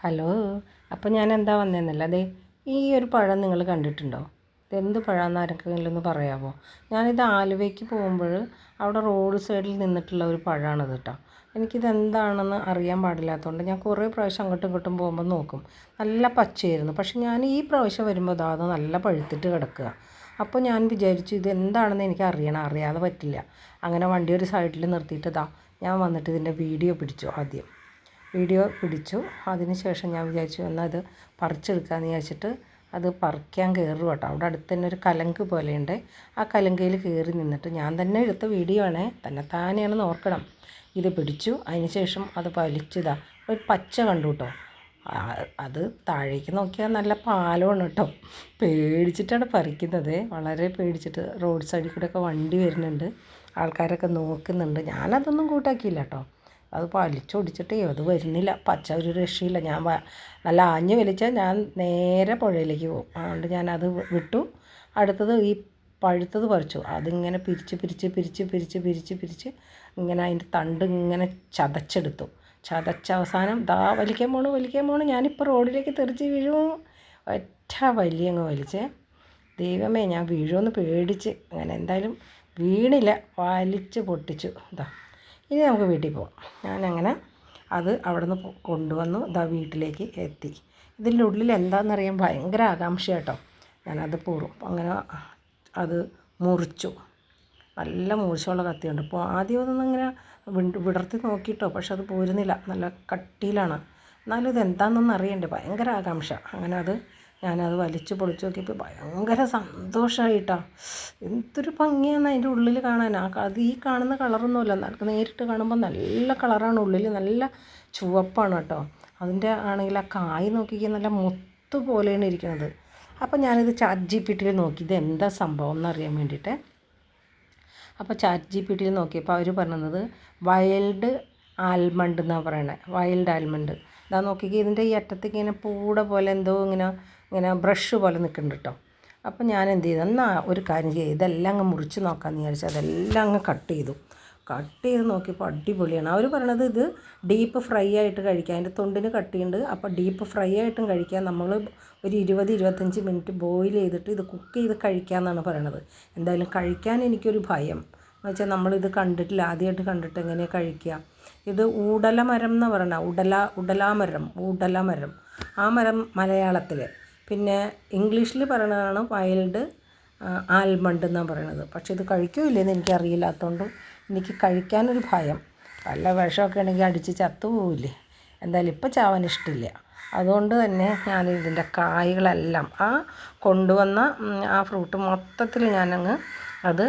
Hello അപ്പോൾ ഞാൻ എന്താ വന്നതെന്നല്ല അതെ ഈ ഒരു പഴം നിങ്ങൾ കണ്ടിട്ടുണ്ടോ? ഇതെന്ത് പഴമാണെന്ന് ആർക്കെങ്കിലും ഒന്ന് പറയാമോ ഞാനിത് ആലുവയ്ക്ക് പോകുമ്പോൾ അവിടെ റോഡ് സൈഡിൽ നിന്നിട്ടുള്ള ഒരു പഴമാണിത് കേട്ടോ എനിക്കിത് എന്താണെന്ന് അറിയാൻ പാടില്ലാത്തതുകൊണ്ട് ഞാൻ കുറേ പ്രാവശ്യം അങ്ങോട്ടും ഇങ്ങോട്ടും പോകുമ്പോൾ നോക്കും. നല്ല പച്ചയായിരുന്നു. പക്ഷെ ഞാൻ ഈ പ്രാവശ്യം വരുമ്പോൾ അതാ അത് നല്ല പഴുത്തിട്ട് കിടക്കുക. അപ്പോൾ ഞാൻ വിചാരിച്ചു ഇത് എന്താണെന്ന് എനിക്ക് അറിയണം. അറിയാതെ പറ്റില്ല. അങ്ങനെ വണ്ടി ഒരു സൈഡിൽ നിർത്തിയിട്ടതാ ഞാൻ വന്നിട്ട് ഇതിന്റെ വീഡിയോ പിടിച്ചു ആദ്യം. വീഡിയോ പിടിച്ചു. അതിന് ശേഷം ഞാൻ വിചാരിച്ചു എന്നാൽ അത് പറിച്ചെടുക്കാമെന്ന് വിചാരിച്ചിട്ട് അത് പറിക്കാൻ കയറും കേട്ടോ. അവിടെ അടുത്ത് തന്നെ ഒരു കലങ്ക് പോലെയുണ്ട്. ആ കലങ്കയിൽ കയറി നിന്നിട്ട് ഞാൻ തന്നെ എടുത്ത വീഡിയോ ആണേ. തന്നെ താനെയാണെന്ന് ഓർക്കണം. ഇത് പിടിച്ചു. അതിന് ശേഷം അത് വലിച്ചതാ. ഒരു പച്ച കണ്ടു കേട്ടോ. അത് താഴേക്ക് നോക്കിയാൽ നല്ല പാലമാണ് കേട്ടോ. പേടിച്ചിട്ടാണ് പറിക്കുന്നത്. വളരെ പേടിച്ചിട്ട് റോഡ് സൈഡിൽ കൂടെയൊക്കെ വണ്ടി വരുന്നുണ്ട്. ആൾക്കാരൊക്കെ നോക്കുന്നുണ്ട്. ഞാനതൊന്നും കൂട്ടാക്കിയില്ല കേട്ടോ. അത് വലിച്ചൊടിച്ചിട്ടേ അത് വരുന്നില്ല. പച്ച ഒരു രക്ഷയില്ല. ഞാൻ നല്ല ആഞ്ഞ് വലിച്ചാൽ ഞാൻ നേരെ പുഴയിലേക്ക് പോകും. അതുകൊണ്ട് ഞാനത് വിട്ടു. അടുത്തത് ഈ പഴുത്തത് പറിച്ചു. അതിങ്ങനെ പിരിച്ച് പിരിച്ച് പിരിച്ച് പിരിച്ച് പിരിച്ച് പിരിച്ച് ഇങ്ങനെ അതിന്റെ തണ്ട് ഇങ്ങനെ ചതച്ചെടുത്തു. ചതച്ച അവസാനം ദാ വലിക്കാൻ പോണു വലിക്കാൻ പോണു. ഞാനിപ്പോൾ റോഡിലേക്ക് തെറിച്ച് വീഴും. ഒറ്റ വലിയ അങ്ങ് വലിച്ചേ. ദൈവമേ ഞാൻ വീഴുമെന്ന് പേടിച്ച് അങ്ങനെ എന്തായാലും വീണില്ല. വലിച്ച് പൊട്ടിച്ചു. ഇതാ ഇനി നമുക്ക് വീട്ടിൽ പോവാം. ഞാനങ്ങനെ അത് അവിടെ നിന്ന് കൊണ്ടുവന്നു ഇതാ വീട്ടിലേക്ക് എത്തി. ഇതിന്റെ ഉള്ളിൽ എന്താണെന്നറിയാൻ ഭയങ്കര ആകാംക്ഷ കേട്ടോ ഞാനത് പൂറും. അങ്ങനെ അത് മുറിച്ചു. നല്ല മൂർച്ചയുള്ള കത്തിയുണ്ട്. അപ്പോൾ ആദ്യം ഒന്നും ഇങ്ങനെ വിടർത്തി നോക്കിയിട്ടോ പക്ഷെ അത് പോരുന്നില്ല. നല്ല കട്ടിയിലാണ്. എന്നാലും ഇത് എന്താണെന്നൊന്നും അറിയണ്ടേ? ഭയങ്കര ആകാംക്ഷ. അങ്ങനെ അത് ഞാനത് വലിച്ചു പൊളിച്ചു നോക്കിയപ്പോൾ ഭയങ്കര സന്തോഷമായിട്ടാണ് എന്തൊരു ഭംഗിയാണ് അതിന്റെ ഉള്ളിൽ കാണാൻ. ആ അത് ഈ കാണുന്ന കളറൊന്നുമല്ല. നേരിട്ട് കാണുമ്പോൾ നല്ല കളറാണ് ഉള്ളിൽ നല്ല ചുവപ്പാണ് കേട്ടോ. അതിന്റെ ആണെങ്കിൽ ആ കായ് നോക്കിക്കാൻ നല്ല മുത്ത് പോലെയാണ് ഇരിക്കുന്നത്. അപ്പോൾ ഞാനിത് ചാറ്റ് ജി പി ടിയിൽ നോക്കി. ഇത് എന്താ സംഭവം എന്നറിയാൻ വേണ്ടിയിട്ട്. അപ്പോൾ ചാറ്റ് ജി പി ടിയിൽ നോക്കിയപ്പോൾ അവർ പറഞ്ഞത് വൈൽഡ് ആൽമണ്ട് എന്നാണ് പറയണത് വൈൽഡ് ആൽമണ്ട്. ഇതാ നോക്കിക്കേ ഇതിന്റെ ഈ അറ്റത്തേക്ക് ഇങ്ങനെ പൂട പോലെ എന്തോ ഇങ്ങനെ ഇങ്ങനെ ബ്രഷ് പോലെ നിൽക്കുന്നുണ്ട് കേട്ടോ അപ്പം ഞാൻ എന്ത് ചെയ്തു എന്നാൽ ഒരു കാര്യം ചെയ്തു ഇതെല്ലാം അങ്ങ് മുറിച്ച് നോക്കാമെന്ന് വിചാരിച്ചു അതെല്ലാം അങ്ങ് കട്ട് ചെയ്തു. കട്ട് ചെയ്ത് നോക്കിയപ്പോൾ അടിപൊളിയാണ്. അവർ പറയണത് ഇത് ഡീപ്പ് ഫ്രൈ ആയിട്ട് കഴിക്കാം. അതിന്റെ തൊണ്ടിന് കട്ടിയുണ്ട് അപ്പോൾ ഡീപ്പ് ഫ്രൈ ആയിട്ടും കഴിക്കാം. നമ്മൾ ഒരു ഇരുപത് ഇരുപത്തഞ്ച് മിനിറ്റ് ബോയിൽ ചെയ്തിട്ട് ഇത് കുക്ക് ചെയ്ത് കഴിക്കാമെന്നാണ് പറയണത്. എന്തായാലും കഴിക്കാൻ എനിക്കൊരു ഭയം. എന്ന് വെച്ചാൽ നമ്മളിത് കണ്ടിട്ടില്ല. ആദ്യമായിട്ട് കണ്ടിട്ട് എങ്ങനെയാണ് കഴിക്കുക ഇത് ഊടല മരം എന്ന് പറയണ? ഉടല ഉടലാമരം ഊടല മരം ആ മരം മലയാളത്തിൽ പിന്നെ ഇംഗ്ലീഷിൽ പറയണതാണ് വൈൽഡ് ആൽമണ്ട് എന്നാണ് പറയണത്. പക്ഷേ ഇത് കഴിക്കില്ലെന്ന് എനിക്കറിയില്ലാത്തതുകൊണ്ട് എനിക്ക് കഴിക്കാനൊരു ഭയം. വല്ല വിഷമൊക്കെ ആണെങ്കിൽ അടിച്ച് ചത്തുപോവില്ലേ എന്തായാലും ഇപ്പം ചാവാൻ ഇഷ്ടമില്ല അതുകൊണ്ട് തന്നെ ഞാൻ ഇതിന്റെ കായ്കളെല്ലാം ആ കൊണ്ടുവന്ന ആ ഫ്രൂട്ട് മൊത്തത്തിൽ ഞാനങ്ങ് അത്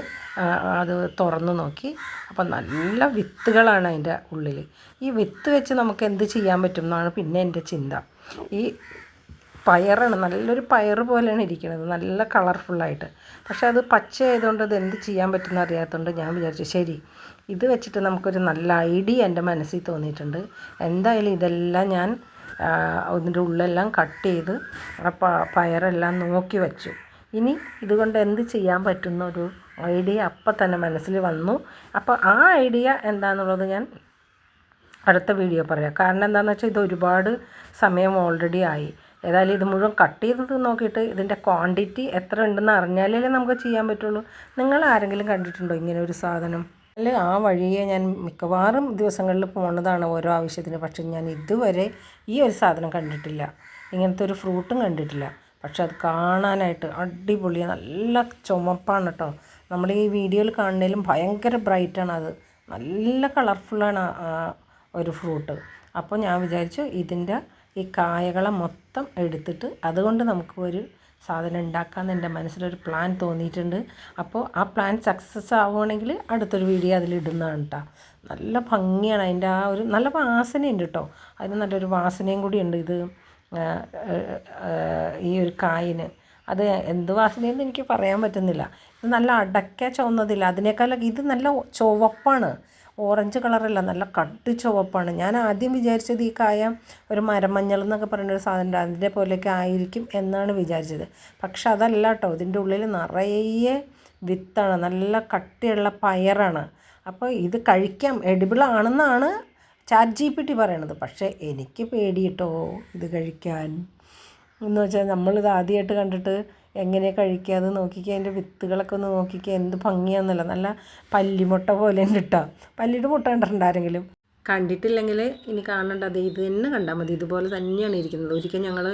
അത് തുറന്നു നോക്കി. അപ്പം നല്ല വിത്തുകളാണ് അതിന്റെ ഉള്ളിൽ ഈ വിത്ത് വെച്ച് നമുക്ക് എന്ത് ചെയ്യാൻ പറ്റും എന്നാണ് പിന്നെ എന്റെ ചിന്ത. ഈ പയറാണ്. നല്ലൊരു പയർ പോലെയാണ് ഇരിക്കുന്നത് നല്ല കളർഫുള്ളായിട്ട്. പക്ഷെ അത് പച്ച ആയതുകൊണ്ട് ഇത് എന്ത് ചെയ്യാൻ പറ്റുന്ന അറിയാത്തതുകൊണ്ട് ഞാൻ വിചാരിച്ചു ശരി ഇത് വെച്ചിട്ട് നമുക്കൊരു നല്ല ഐഡിയ എന്റെ മനസ്സിൽ തോന്നിയിട്ടുണ്ട്. എന്തായാലും ഇതെല്ലാം ഞാൻ അതിന്റെ ഉള്ളെല്ലാം കട്ട് ചെയ്ത് ആ പ- പയറെല്ലാം നോക്കി വെച്ചു. ഇനി ഇതുകൊണ്ട് എന്ത് ചെയ്യാൻ പറ്റുന്ന ഒരു ഐഡിയ അപ്പം തന്നെ മനസ്സിൽ വന്നു. അപ്പോൾ ആ ഐഡിയ എന്താണെന്നുള്ളത് ഞാൻ അടുത്ത വീഡിയോ പറയാം. കാരണം എന്താണെന്ന് വെച്ചാൽ ഇത് ഒരുപാട് സമയം ഓൾറെഡി ആയി. ഏതായാലും ഇത് മുഴുവൻ കട്ട് ചെയ്തത് നോക്കിയിട്ട് ഇതിന്റെ ക്വാണ്ടിറ്റി എത്ര ഉണ്ടെന്ന് അറിഞ്ഞാലേ നമുക്ക് ചെയ്യാൻ പറ്റുള്ളൂ. നിങ്ങൾ ആരെങ്കിലും കണ്ടിട്ടുണ്ടോ ഇങ്ങനെ ഒരു സാധനം? അല്ല ആ വഴിയെ ഞാൻ മിക്കവാറും ദിവസങ്ങളിൽ പോണതാണ് ഓരോ ആവശ്യത്തിന്. പക്ഷെ ഞാൻ ഇതുവരെ ഈ ഒരു സാധനം കണ്ടിട്ടില്ല. ഇങ്ങനത്തെ ഒരു ഫ്രൂട്ടും കണ്ടിട്ടില്ല. പക്ഷെ അത് കാണാനായിട്ട് അടിപൊളി നല്ല ചുമപ്പാണ് കേട്ടോ. നമ്മൾ ഈ വീഡിയോയിൽ കാണുന്നതിലും ഭയങ്കര ബ്രൈറ്റാണ് അത്. നല്ല കളർഫുള്ളാണ് ഒരു ഫ്രൂട്ട് അപ്പോൾ ഞാൻ വിചാരിച്ചു ഇതിന്റെ ഈ കായകളെ മൊത്തം എടുത്തിട്ട് അതുകൊണ്ട് നമുക്ക് ഒരു സാധനം ഉണ്ടാക്കാമെന്ന് എന്റെ മനസ്സിലൊരു പ്ലാൻ തോന്നിയിട്ടുണ്ട്. അപ്പോൾ ആ പ്ലാൻ സക്സസ് ആവുകയാണെങ്കിൽ അടുത്തൊരു വീഡിയോ അതിലിടുന്നതാണ് കേട്ടോ നല്ല ഭംഗിയാണ് അതിന്റെ ആ ഒരു നല്ല വാസനയുണ്ട് കേട്ടോ അതിന് നല്ലൊരു വാസനയും കൂടി ഉണ്ട് ഇത് ഈ ഒരു കായിന്. അത് എന്ത് വാസനയെന്ന് എനിക്ക് പറയാൻ പറ്റുന്നില്ല. ഇത് നല്ല അടയ്ക്ക ചുവന്നതില്ല അതിനേക്കാളൊക്കെ ഇത് നല്ല ചുവപ്പാണ്. ഓറഞ്ച് കളറല്ല നല്ല കട്ടി ചുവപ്പാണ്. ഞാൻ ആദ്യം വിചാരിച്ചത് ഈ കായ ഒരു മരമഞ്ഞൾ എന്നൊക്കെ പറയുന്ന ഒരു സാധനം അതിന്റെ പോലെയൊക്കെ ആയിരിക്കും എന്നാണ് വിചാരിച്ചത്. പക്ഷെ അതല്ല കേട്ടോ ഇതിന്റെ ഉള്ളിൽ നിറയെ വിത്താണ് നല്ല കട്ടിയുള്ള പയറാണ്. അപ്പോൾ ഇത് കഴിക്കാം എഡിബിൾ ആണെന്നാണ് ചാറ്റ് ജി പി ടി പറയണത്. പക്ഷേ എനിക്ക് പേടിയിട്ടോ ഇത് കഴിക്കാൻ. എന്ന് വെച്ചാൽ നമ്മളിത് ആദ്യമായിട്ട് കണ്ടിട്ട് എങ്ങനെ കഴിക്കുക? അത് നോക്കിക്കുക അതിന്റെ വിത്തുകളൊക്കെ ഒന്ന് നോക്കിക്കുക എന്ത് ഭംഗിയാണെന്നല്ല നല്ല പല്ലിമുട്ട പോലെ ഉണ്ട് കേട്ടോ പല്ലിയുടെ മുട്ട കണ്ടിട്ടുണ്ട് ആരെങ്കിലും? കണ്ടിട്ടില്ലെങ്കിൽ ഇനി കാണണ്ട. അത് ഇത് തന്നെ കണ്ടാൽ മതി. ഇതുപോലെ തന്നെയാണ് ഇരിക്കുന്നത്. ഒരിക്കൽ ഞങ്ങൾ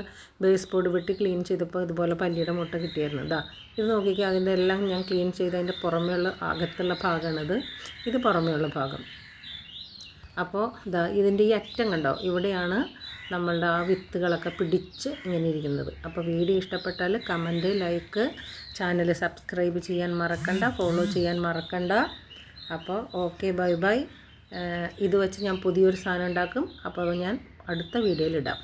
ബേസ് ബോർഡ് വെട്ടി ക്ലീൻ ചെയ്തപ്പോൾ ഇതുപോലെ പല്ലിയുടെ മുട്ട കിട്ടിയായിരുന്നു. ഇതാ ഇത് നോക്കിക്കുക അതിന്റെ എല്ലാം ഞാൻ ക്ലീൻ ചെയ്ത് അതിന്റെ പുറമെയുള്ള അകത്തുള്ള ഭാഗമാണിത് ഇത്. പുറമെയുള്ള ഭാഗം. അപ്പോൾ ഇതാ ഇതിന്റെ ഈ അറ്റം കണ്ടോ? ഇവിടെയാണ് നമ്മളുടെ ആ വിത്തുകളൊക്കെ പിടിച്ച് ഇങ്ങനെ ഇരിക്കുന്നത്. അപ്പോൾ വീഡിയോ ഇഷ്ടപ്പെട്ടാൽ കമന്റ് ലൈക്ക് ചാനൽ സബ്സ്ക്രൈബ് ചെയ്യാൻ മറക്കണ്ട ഫോളോ ചെയ്യാൻ മറക്കണ്ട. അപ്പോൾ ഓക്കെ ബൈ ബൈ. ഇത് വെച്ച് ഞാൻ പുതിയൊരു സാധനം ഉണ്ടാക്കും. അപ്പോൾ അത് ഞാൻ അടുത്ത വീഡിയോയിൽ ഇടാം.